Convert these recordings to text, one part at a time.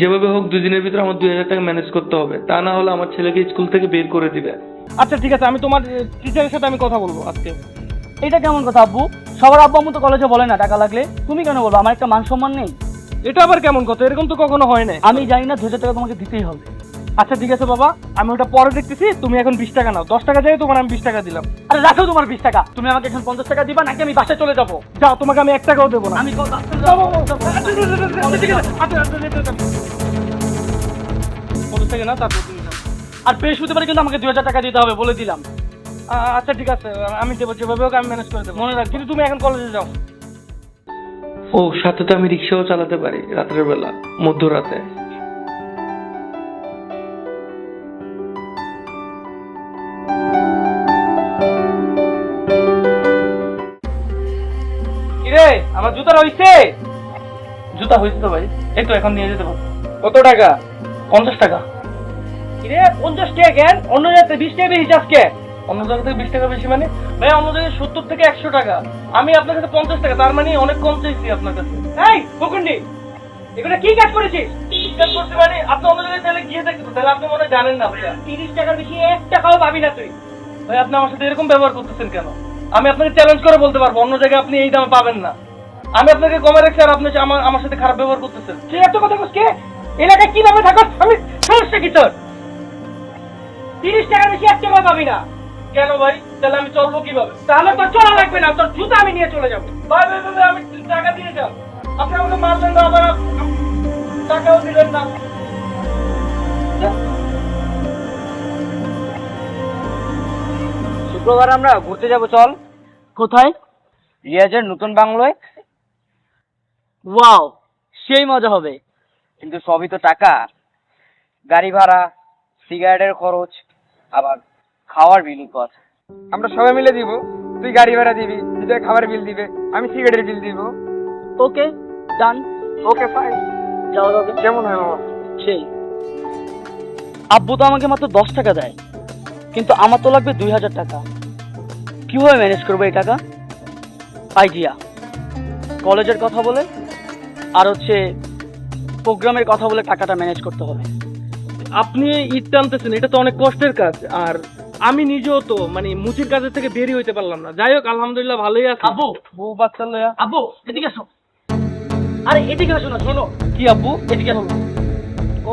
যেভাবে হোক দুদিনের ভিতরে আমার দুই হাজার টাকা ম্যানেজ করতে হবে। তা না হলে আমার ছেলেকে স্কুল থেকে বের করে দিবে। আচ্ছা ঠিক আছে আমি তোমার টিচারের সাথে আমি কথা বলব আজকে। এটা কেমন কথা আব্বু? সবার আব্বু আম্মু তো কলেজে বলে না টাকা লাগলে। তুমি কেন বলব? আমার একটা মান সম্মান নেই। এটা আবার কেমন কথা? এরকম তো কখনো হয় না আমি জানি না দু হাজার টাকা তোমাকে দিতেই হবে। আচ্ছা ঠিক আছে বাবা আমি ওটা পরে দেখতেছি তুমি এখন বিশ টাকা নাও। দশ টাকা যাই তোমার আমি বিশ টাকা দিলাম। আরে রাখো তোমার বিশ টাকা। তুমি আমাকে এখন পঞ্চাশ টাকা দিবা নাকি আমি বাসায় চলে যাব? যাও তোমাকে আমি এক টাকাও দেবো না। আমি। পঞ্চাশ টাকা না তারপর তুমি আর বৃহস্পতিবার কিন্তু আমাকে দুই হাজার টাকা দিতে হবে বলে দিলাম। আচ্ছা ঠিক আছে আমি দেবো যেভাবে হোক আমি ম্যানেজ করে দেবো। মনে রাখ কিন্তু তুমি এখন কলেজে যাও। ও সাথে তো আমি রিক্সাও চালাতে পারি রাতের বেলা মধ্যরাতে। জুতা রইছে জুতা হয়েছে তো ভাই এই তো এখন নিয়ে যেতে পারো কত টাকা? পঞ্চাশ টাকা। কিরে পঞ্চাশ টাকা কেন? অন্য জায়গাতে বিশ টাকা বেশি আজকে অন্য জায়গা থেকে বিশ টাকা বেশি মানে? ভাই অন্য জায়গায় সত্তর থেকে একশো টাকা। আমি আপনার কাছে পঞ্চাশ টাকা তার মানে অনেক কম চাইছি আপনার কাছে। এই বকুন্ডি এগুলো কি কাজ করেছিস? কাজ করতে মানে আপনি অন্য জায়গায় তাহলে গিয়ে দেখতে তাহলে আপনি মনে হয় জানেন না ভাইয়া। তিরিশ টাকার বেশি এক টাকাও পাবি না তুই। ভাই আপনি আমার সাথে এরকম ব্যবহার করতেছেন কেন? আমি আপনাকে চ্যালেঞ্জ করে বলতে পারব অন্য জায়গায় আপনি এই দামে পাবেন না। আমি আপনাকে কমে রাখছি আর আপনি আমার আমার সাথে খারাপ ব্যবহার করতেছেন। তুই এত কথা বলছিস কে? এলাকায় কীভাবে থাকো আমি সমস্যা কি তোর? তিরিশ টাকার বেশি এক টাকা পাবি না। কেন ভাই? তাহলে আমি চলবো কীভাবে? তাহলে তোর চলা লাগবে না তোর জুতা আমি নিয়ে চলে যাব। ভাই ভাই ভাই, আমি টাকা দিয়ে যাও আপনি আমাকে মারলেন না আবার টাকাও দিলেন না। শুক্রবার আমরা ঘুরতে যাব চল। কোথায়? রিয়াজের নতুন বাংলোয়। ওয়াও সেই মজা হবে। কিন্তু সবই তো টাকা। গাড়ি ভাড়া সিগারেটের খরচ আবার খাওয়ার বিল কত আমরা সবাই মিলে দিব তুই গাড়ি ভাড়া দিবি তুই খাবার বিল দিবে আমি সিগারেটের বিল দিব। Okay done. Okay fine. যাওয়া যাবে কেমন হয় মামা? সেই। আব্বু তো আমাকে মাত্র দশ টাকা দেয় কিন্তু আমার তো লাগবে দুই হাজার টাকা। কীভাবে ম্যানেজ করব এই টাকা? আইডিয়া। কলেজের কথা বলে আর হচ্ছে প্রোগ্রামের কথা বলে টাকাটা ম্যানেজ করতে হবে। আপনি ঈদ টানতেছেন এটা তো অনেক কষ্টের কাজ। আর আমি নিজেও তো মানে মুচির কাজের থেকে বেরি হইতে পারলাম না। যাই হোক আলহামদুলিল্লাহ ভালোই আছে। আব্বু বউ বাচ্চা লয়া। আব্বু এদিকে আসো। আরে এদিকে আসো না শোনো। কি আব্বু? এদিকে আসো। ও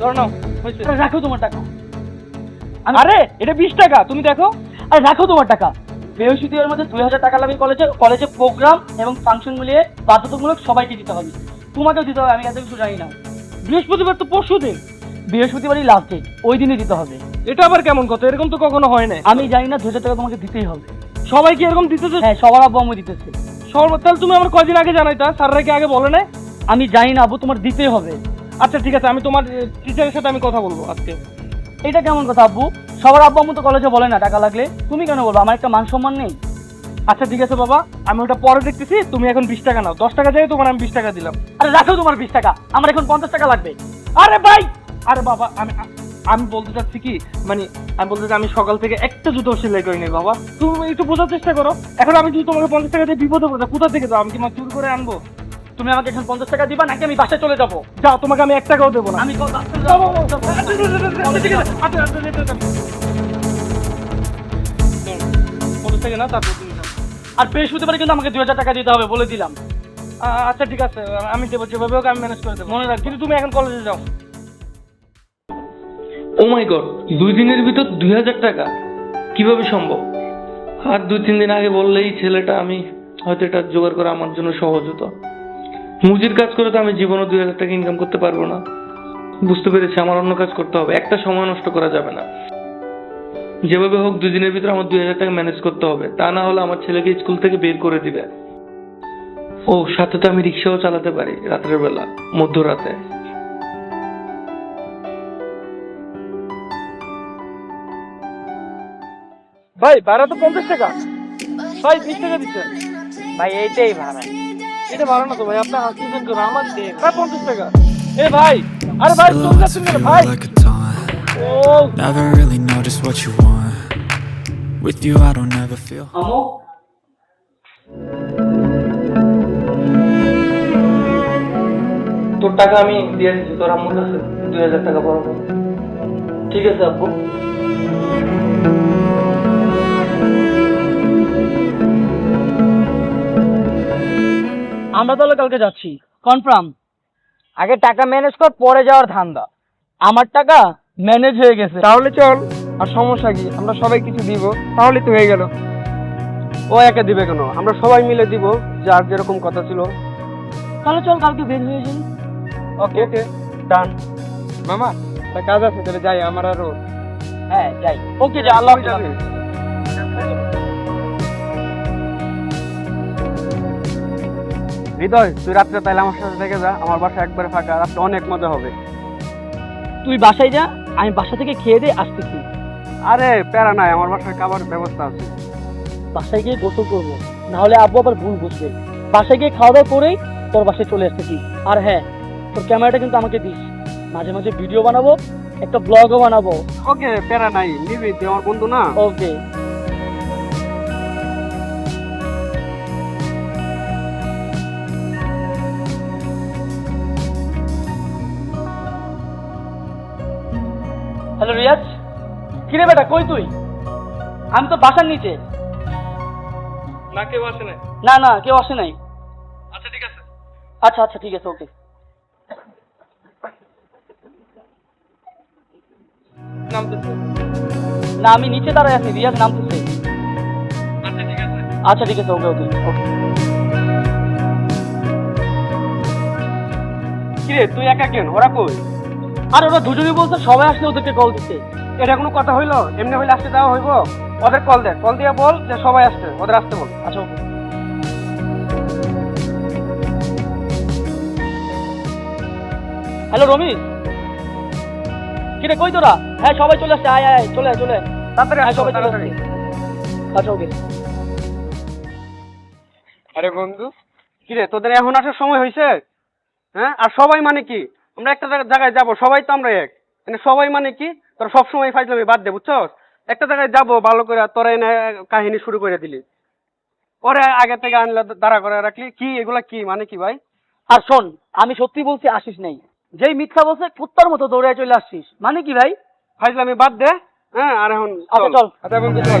ধরো নাও হয়েছে। রাখো তোমার টাকা। আরে এটা বিশ টাকা তুমি দেখো। আরে রাখো তোমার টাকা। বৃহস্পতিবার মধ্যে দুই হাজার টাকা লাগবে কলেজে কলেজে প্রোগ্রাম এবং ফাংশন মিলিয়ে বাধ্যতামূলক সবাইকে দিতে হবে। তোমাকেও দিতে হবে আমি এত কিছু জানি না। বৃহস্পতিবার তো পরশু দিন। বৃহস্পতিবারই লাস্ট ডেট ওই দিনই দিতে হবে। এটা আবার কেমন কথা? এরকম তো কখনো হয় না আমি জানি না দু হাজার টাকা তোমাকে দিতেই হবে। সবাই কি এরকম দিতেছে? হ্যাঁ সবার আব্বু আমি দিতেছে। সর্ব তাহলে তুমি আমার কদিন আগে জানাইতা? স্যাররা কি আগে বলে নাই? আমি জানি না আব্বু তোমার দিতেই হবে। আচ্ছা ঠিক আছে আমি তোমার টিচারের সাথে আমি কথা বলব আজকে। এটা কেমন কথা, আব্বু? সবার আব্বু আম্মু তো কলেজে বলে না টাকা লাগলে। তুমি কেন বলব? আমার একটা মান সম্মান নেই। আচ্ছা ঠিক আছে বাবা, আমি ওটা পরে দেখতেছি, তুমি এখন বিশ টাকা নাও। দশ টাকা যাই তোমার, আমি বিশ টাকা দিলাম। আরে, রাখো তোমার বিশ টাকা, আমার এখন পঞ্চাশ টাকা লাগবে। আরে ভাই! আরে বাবা, আমি আমি বলতে চাচ্ছি কি মানে আমি বলতে চাচ্ছি আমি সকাল থেকে একটা জুতো সেলাই করিনি বাবা। তুমি একটু বোঝার চেষ্টা করো। এখন আমি যদি তোমাকে পঞ্চাশ টাকা দিয়ে বিপদে পড়ে কোথা থেকে যাও আমি কি চুরি করে আনব? তুমি আমাকে এখন পঞ্চাশ টাকা দিবা নাকি আমি বাসায় চলে যাব যাও তোমাকে আমি এক টাকাও দেবো না আমি আচ্ছা, আচ্ছা, আচ্ছা, আচ্ছা। পঞ্চাশ টাকা না তারপর তুমি যাও। আর বৃহস্পতিবার কিন্তু আমাকে দুই হাজার টাকা দিতে হবে বলে দিলাম আচ্ছা ঠিক আছে আমি দেবো যেভাবে হোক আমি ম্যানেজ করে দেবো মনে রাখ কিন্তু তুমি এখন কলেজে যাও ও মাই গড দুই দিনের ভিতর দুই হাজার টাকা কীভাবে সম্ভব আর দুই তিন দিন আগে বললেই ছেলেটা আমি হয়তো এটা জোগাড় করা আমার জন্য সহজ হতো মুজির কাজ করে তো আমি জীবনে দুই হাজার টাকা ইনকাম করতে পারব না। বুঝতে পেরেছি, আমার অন্য কাজ করতে হবে। একটা সময় নষ্ট করা যাবে না। যেভাবে হোক দুই দিনের ভিতরে আমার দুই হাজার টাকা ম্যানেজ করতে হবে। তা না হলে আমার ছেলেকে স্কুল থেকে বের করে দিবে। ও, সাথে তো আমি রিক্সাও চালাতে পারি রাতের বেলা, মধ্যরাতে। ভাই, ভাড়া তো পঞ্চাশ টাকা। ভাই বিশ টাকা দিচ্ছে। ভাই, এইটাই ভাড়া। এটা ভাড়া না তো ভাই আপনি হাসতেছেন কেন আমার পঞ্চাশ টাকা। এ ভাই আরে ভাই কেন feel ভাই। ও Never really know just what you want. With you I don't ever feel তোর টাকা আমি দিয়ে দিচ্ছি তোর আম্মুর কাছে দুই হাজার টাকা বরাবর ঠিক আছে আব্বু। আমরা তাহলে কালকে যাচ্ছি। কনফার্ম আগে টাকা ম্যানেজ কর পরে যাওয়ার ধান্দা। আমার টাকা ম্যানেজ হয়ে গেছে। তাহলে চল আর সমস্যা কি? আমরা সবাই কিছু দিব তাহলে তো হয়ে গেল। ও একা দিবে কেন? আমরা সবাই মিলে দিব যার যেরকম কথা ছিল। তাহলে চল কালকে বের হয়ে যাই। ওকে ওকে ডান মামা একটা কাজ আছে তাহলে যাই আমার আরও। হ্যাঁ যাই। ওকে যা আল্লাহ হাফেজ। হৃদয় তুই রাত্রে তাইলে আমার সাথে থেকে যা আমার বাসা একবারে ফাঁকা রাত্রে অনেক মজা হবে। তুই বাসায় যা আমি বাসা থেকে খেয়ে দিয়ে আসতেছি। আরে প্যারা নাই আমার বাসায় খাবার ব্যবস্থা আছে। বাসায় গিয়ে গোসল করব নাহলে আব্বু আবার ভুল বুঝবে। বাসায় গিয়ে খাওয়া দাওয়া করেই তোর বাসায় চলে আসতেছি। আর হ্যাঁ তোর ক্যামেরাটা কিন্তু আমাকে দিস। মাঝে মাঝে ভিডিও বানাবো একটা ব্লগও বানাবো। ওকে প্যারা নাই নিবি তুই আমার বন্ধু না? ওকে। কিরে বেটা কই তুই? আমি তো বাসার নিচে। না কেউ আসে না না না কেউ আসে নাই। আচ্ছা ঠিক আছে। আচ্ছা আচ্ছা ঠিক আছে ওকে। নামতেছে। না আমি নিচে দাঁড়ায় আছি রিয়াজ নামতেছে। আচ্ছা ঠিক আছে। আচ্ছা ঠিক আছে ওকে ওকে ওকে। কিরে তুই একা কেন? ওরা কই? আর ওরা দুজনেই বলছে সবাই আসলে ওদেরকে কল দিতে এটা কোনো কথা হইল? এমনি হইলে আসতে দেওয়া হইব? ওদের কল দে। কল দিয়ে বল যে সবাই আসছে ওদের আসতে বল। আচ্ছা হ্যালো রমিজ কিরে কই তোরা? হ্যাঁ সবাই চলে আসছে। আয় আয় আয়, চলে চলে। তাড়াতাড়ি হ্যাঁ আসো সবাই চলে আসছে। আচ্ছা ওকে। আরে বন্ধু কিরে তোদের এখন আসার সময় হয়েছে হ্যাঁ আর সবাই মানে কি? আমরা একটা জায়গায় যাব সবাই তো আমরা এক। মানে সবাই মানে কি? তোরা সব সময় ফাইজলামি বাদ দে বুঝছস? একটা জায়গায় যাব ভালো করে তোরা এনে কাহিনী শুরু করে দিলি। পরে আগে থেকে আনলে দাঁড়া করে রাখলি। কি এগুলা কি? মানে কি ভাই? আর শোন আমি সত্যি বলছি আসিস নাই। যেই মিথ্যা বলছে কুত্তার মতো দৌড়ে চলে আসছিস মানে কি ভাই? ফাইজলামি বাদ দে হ্যাঁ আর এখন আচ্ছা, চল। আচ্ছা চল।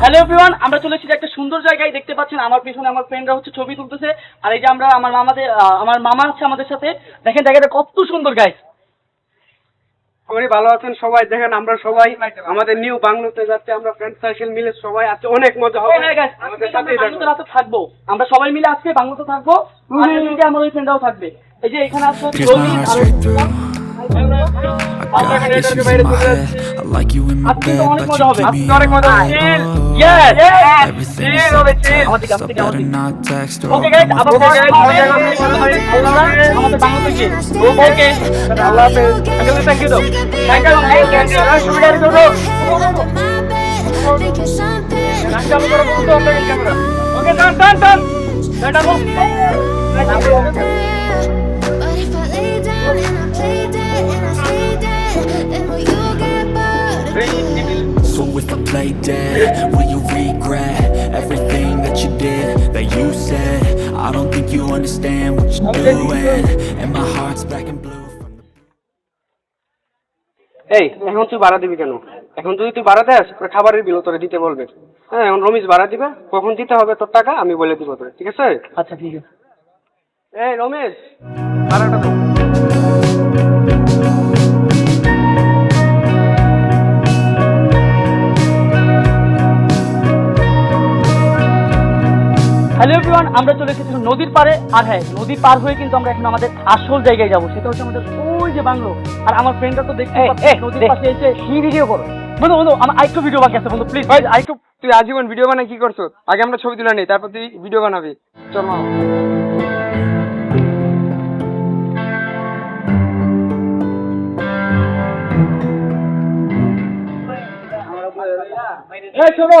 Hello everyone আমরা চলে এসেছি একটা সুন্দর জায়গায়। দেখতে পাচ্ছেন আমার পিছনে আমার ফ্রেন্ডরা হচ্ছে ছবি তুলতেছে। আর এই যে আমরা আমার মামাদের আমার মামা আছে আমাদের সাথে। দেখেন জায়গাটা কত সুন্দর গাইস সবাই ভালো আছেন সবাই? দেখেন আমরা সবাই আমাদের নিউ বাংলোতে যাচ্ছে আমরা ফ্রেন্ড সার্কেল মিলে সবাই আছে অনেক মজা হবে। আমাদের সাথেই থাকবেন। রাতে থাকব। আমরা সবাই মিলে আজকে বাংলোতে থাকব। আর আমার ওই ফ্রেন্ডরাও থাকবে। এই যে এখানে আছে ওকে গাইস আবার Okay, দেখা So if I play dead, will you regret everything that you did, that you said? I don't think you understand what you're doing, and my heart's black and blue. From the এই এখন তুই ভাড়া দিবি কেন এখন যদি তুই ভাড়া দেস তোর খাবারের বিল তোরে দিতে বলবে হ্যাঁ এখন রমিজ ভাড়া দিবে কখন দিতে হবে তোর টাকা আমি বলে দিব তোরে ঠিক আছে আচ্ছা ঠিক আছে এই রমেশ ভাড়াটা দাও হ্যালো এভরিওয়ান আমরা চলে এসেছি নদীর পাড়ে। আর হ্যাঁ নদী পার হয়ে কিন্তু আমরা এখন আমাদের আসল জায়গায় যাব। সেটা হচ্ছে আমাদের ওই যে বাংলো। আর আমার ফ্রেন্ডরা তো দেখতে নদীর পাশে এসে কি ভিডিও করো? বন্ধু বন্ধু আমার আরেকটু ভিডিও বাকি আছে বন্ধু প্লিজ আরেকটু তুই আজীবন ভিডিও বানাই কি করছ? আগে আমরা ছবি তুলে নেই তারপর তুই ভিডিও বানাবি। চল মা। এই শোনো।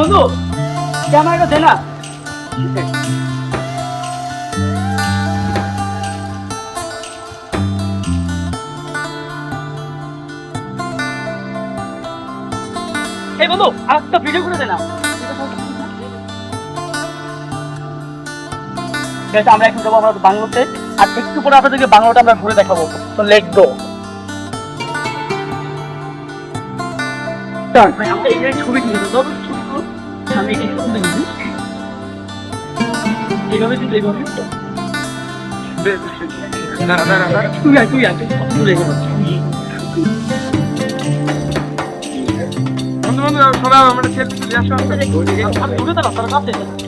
বন্ধু? ক্যামেরাটা দে না? এই বন্ধু আরেকটা ভিডিও করে দে না ঠিক আছে, আমরা এখন যাব আমাদের বাংলোতে। আর একটু পরে আপনাদেরকে বাংলোটা আমরা ঘুরে দেখাবো। তো লেট গো আমরা এখানে ছবি তুলবো তবে ছবি তুলবো এইভাবে কিন্তু এইভাবে দাঁড়া দাঁড়া দাঁড়া। তুই আয় তুই আয় তুই গেল বন্ধু বন্ধু সবাই আমরা সেলফি তুলে আসো। দূরে দাঁড়া তারা কাছে গাইস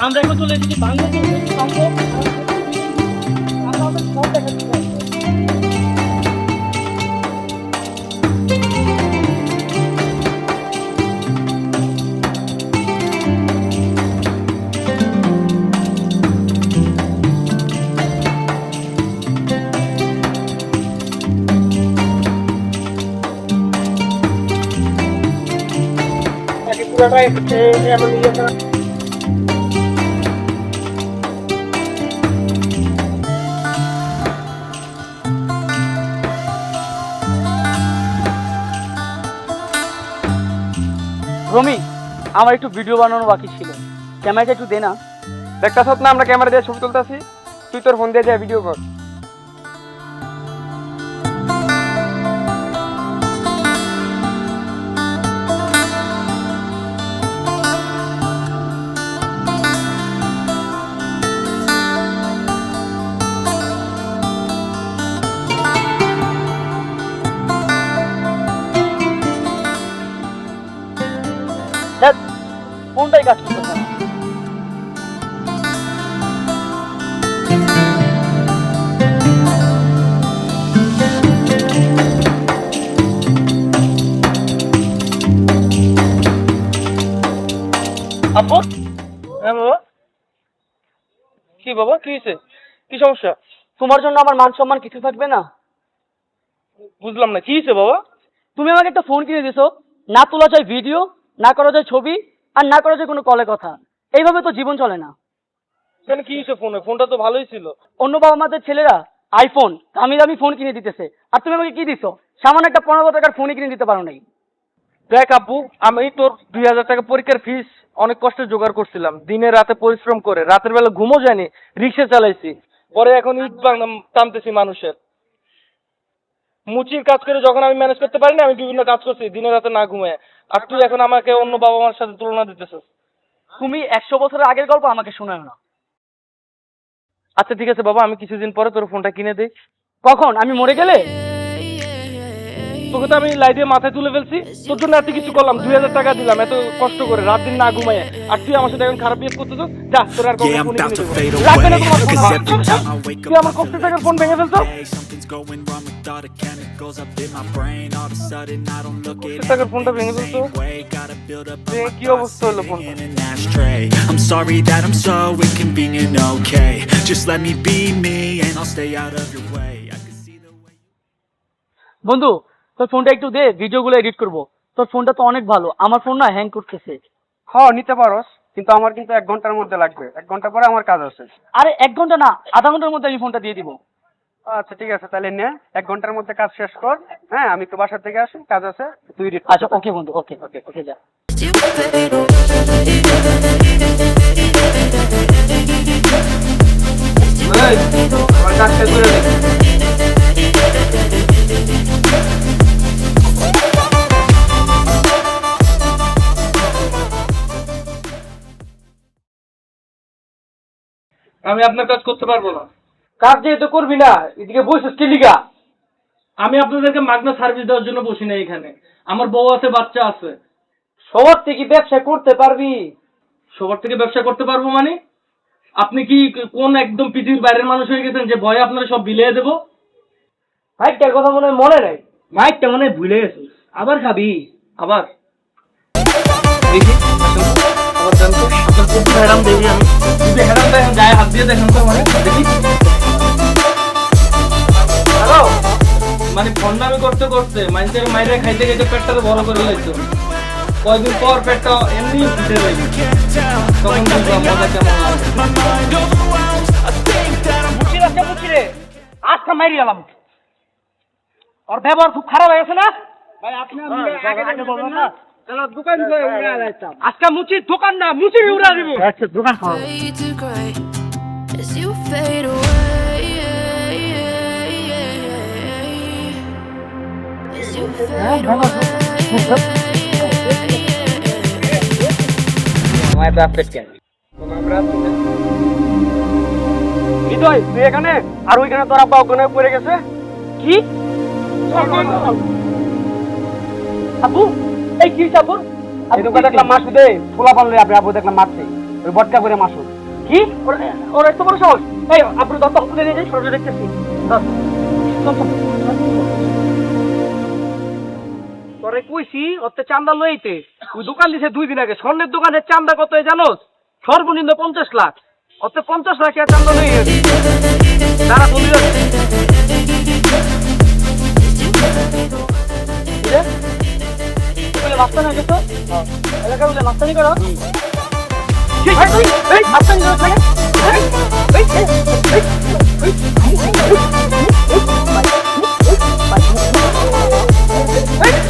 আমরা এখন চলে এসেছি বাংলা আমরা আমাদের সব আমার একটু ভিডিও বানানো বাকি ছিল। ক্যামেরাটা একটু দে না। সত না আমরা ক্যামেরা দিয়ে ছবি তুলতেছি। তুই তোর ফোন দিয়ে যা ভিডিও কর। ফোনটাই কাজ করতেছে না। আব্বু? হ্যাঁ বাবা? কি বাবা, কি হয়েছে? কি সমস্যা? তোমার জন্য আমার মান সম্মান কিছু থাকবে না? বুঝলাম না, কি হয়েছে বাবা? তুমি আমাকে একটা ফোন কিনে দিছো। না তোলা যায় ভিডিও না করা যায় ছবি আর না করা যায় কোনো কলে কথা। এইভাবে তো জীবন চলে না। কেন কি হয়েছে ফোনে? ফোনটা তো ভালোই ছিল। অন্য বাবা মাদের ছেলেরা আইফোন দামি দামি ফোন কিনে দিতেছে। আর তুমি আমাকে কি দিছো? সামান্য একটা পনেরো টাকার ফোনই কিনে দিতে পারো নাই। দেখ আব্বু আমি তোর দুই হাজার টাকা পরীক্ষার ফিস অনেক কষ্টে জোগাড় করছিলাম। দিনে রাতে পরিশ্রম করে রাতের বেলা ঘুমও যায়নি রিক্সা চালাইছি। পরে এখন ইট টানতেছি মানুষের। মুচির কাজ করে যখন আমি ম্যানেজ করতে পারি না আমি বিভিন্ন কাজ করছি দিনে রাতে না ঘুমায়। আর তুই এখন আমাকে অন্য বাবা মার সাথে তুলনা দিতেছিস। তুমি একশো বছরের আগের গল্প আমাকে শোনাও না। আচ্ছা ঠিক আছে বাবা আমি কিছুদিন পরে তোর ফোনটা কিনে দিই। কখন? আমি মরে গেলে? তোকে তো আমি লাই দিয়ে মাথায় তুলে ফেলছি। তোর জন্য এত কিছু করলাম দুই হাজার টাকা দিলাম এত কষ্ট করে রাত দিন না ঘুমায়। আর তুই আমার সাথে এখন খারাপ বিয়ে করতেছ যা তোর আর কখনো ফোন লাগবে না। তোমার তুই আমার I কষ্ট feel টাকার ফোন ভেঙে ফেলছো? All the chemicals up in my brain. All of a sudden, I don't look at it. I'm sorry that I'm so inconvenient, okay? Just let me be me and I'll stay out of your way. I can see the way বন্ধু তোর ফোনটা একটু দে ভিডিওগুলো edit করব তোর ফোনটা তো অনেক ভালো আমার ফোন না হ্যাং করতেছে হ নিতে পারোস কিন্তু আমার কিন্তু এক ঘণ্টার মধ্যে লাগবে এক ঘণ্টা পরে আমার কাজ আছে আরে এক ঘণ্টা না আধা ঘণ্টার মধ্যে আমি ফোনটা দিয়ে দিব আচ্ছা ঠিক আছে তাহলে নে এক ঘণ্টার মধ্যে কাজ শেষ কর হ্যাঁ আমি একটু বাসা থেকে আসি কাজ আছে তুই। আচ্ছা ওকে বন্ধু ওকে ওকে ওকে যা। আমি আপনার কাজ করতে পারব না কাজ যেহেতু করবি না এদিকে বসিস কি লিগা? আমি আপনাদেরকে মাগনা সার্ভিস দেওয়ার জন্য বসি না এখানে। আমার বউ আছে বাচ্চা আছে। সবার থেকে ব্যবসা করতে পারবি। সবার থেকে ব্যবসা করতে পারব মানে? আপনি কি কোন একদম পৃথিবীর বাইরের মানুষ হয়ে গেছেন যে ভয়ে আপনারা সব বিলিয়ে দেবো? ভাইটার কথা মনে হয় মনে নাই? মাইকটা মনে হয় ভুলে গেছিস আবার খাবি আবার। দেখি। আবার তো। আমি। যদি দেখেন গায়ে হাত দিয়ে দেখেন তো মানে দেখি। মানে ফন্ডামি করতে করতে মানুষের মাইরে খাইতে খাইতে পেটটা তো বড় করে লাগতো কয়দিন পর পেটটা এমনি ফুটে তখন বুঝলাম মজা কেমন লাগে। আজকে মারি গেলাম। ওর ব্যবহার খুব খারাপ হয়ে গেছে না? ভাই আপনি আগে বলবেন না? দোকান আজকে মুচির দোকান না মুচি উড়া দিব। আচ্ছা দোকান You fade away. হৃদয় তুই এখানে আর ওইখানে তোর আব্বা অজ্ঞান পড়ে গেছে কি আব্বু এই কি আব্বু দোকানে দেখলাম মাসু দে ছোলা পানলে আপনি আব্বু দেখলাম মারছে ওই বটকা করে মাসু কি ওর- এত বড় সাহস এই আব্বু দত্ত খুলে নিয়ে যাই সরজে দেখতেছি তোরে কইছি ওতে চান্দা লইতে ওই দোকান দিছে দুই দিন আগে স্বর্ণের দোকানের চান্দা কত হয় জানোস সর্বনিম্ন পঞ্চাশ লাখ ওতে পঞ্চাশ লাখ চান্দা লই তারা বলি গেছো এলাকা বলে করো করো খালি